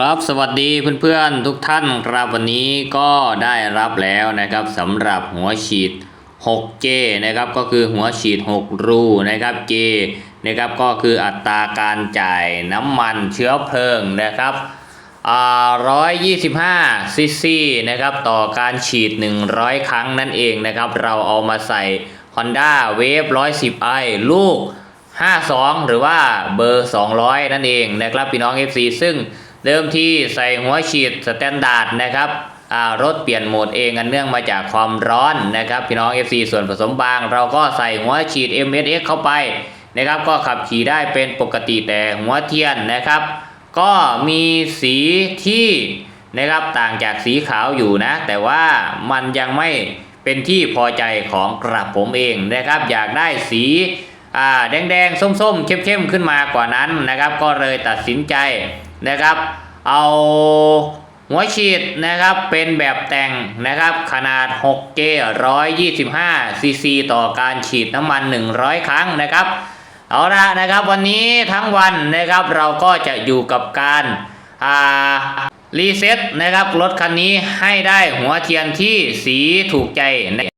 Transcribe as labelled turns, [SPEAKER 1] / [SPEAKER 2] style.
[SPEAKER 1] ครับสวัสดีเพื่อนๆทุกท่านครับวันนี้ก็ได้รับแล้วนะครับสำหรับหัวฉีด 6J นะครับก็คือหัวฉีด 6 รูนะครับ J นะครับก็คืออัตราการจ่ายน้ำมันเชื้อเพลิงนะครับ125ซีซีนะครับต่อการฉีด 100 ครั้งนั่นเองนะครับ เราเอามาใส่ Honda Wave 110i ลูก 52 หรือว่าเบอร์ 200 นั่นเองนะครับพี่น้อง FC ซึ่ง เดิมที่ใส่หัวฉีดสแตนดาร์ดนะครับรถเปลี่ยนโหมดเองอันเนื่องมาจากความร้อนนะครับพี่น้อง FC ส่วนผสมบาง เราก็ใส่หัวฉีด MSX เข้าไปนะครับ ก็ขับขี่ได้เป็นปกติแต่หัวเทียนนะครับ ก็มีสีที่นะครับต่างจากสีขาวอยู่นะ แต่ว่ามันยังไม่เป็นที่พอใจของกระผมเองนะครับ อยากได้สีแดงๆ ส้มๆ เข้มๆ ขึ้นมากว่านั้นนะครับ ก็เลยตัดสินใจ นะครับ เอาหัวฉีดนะครับเป็นแบบแต่งนะครับขนาด 6G 125 cc ต่อการฉีดน้ำมัน 100 ครั้งนะครับ เอาละนะครับวันนี้ทั้งวันนะครับเราก็จะอยู่กับการอ่ารีเซ็ตนะครับรถคันนี้ให้ได้หัวเทียนที่สีถูกใจ